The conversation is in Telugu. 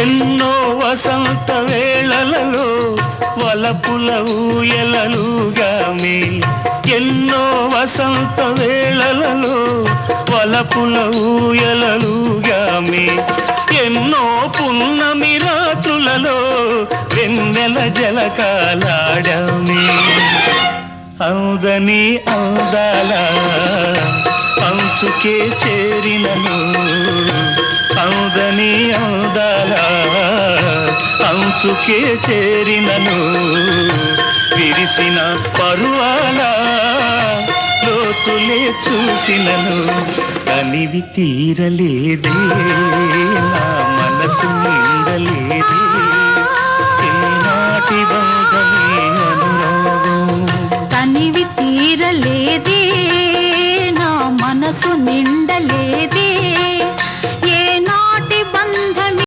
ఎన్నో వసంత వేళలలో వలపుల ఊయలలుగామి ఎన్నో వసంత వేళలలో వలపుల ఊయలలుగామి ఎన్నో పున్నమి రాత్రులలో వెన్నెల జలకాలాడామి. అందని అందాల అంచుకే చేరినను. కాదని అందాల అంచుకే చేరినను. విరిసిన పరువాల లోతులే చూసినను. కనివి తీరలేదే నా మనసు నిండలేదే. ఏనాటి బంధమే కనివి తీరలేదే నా మనసు నిండలేదే.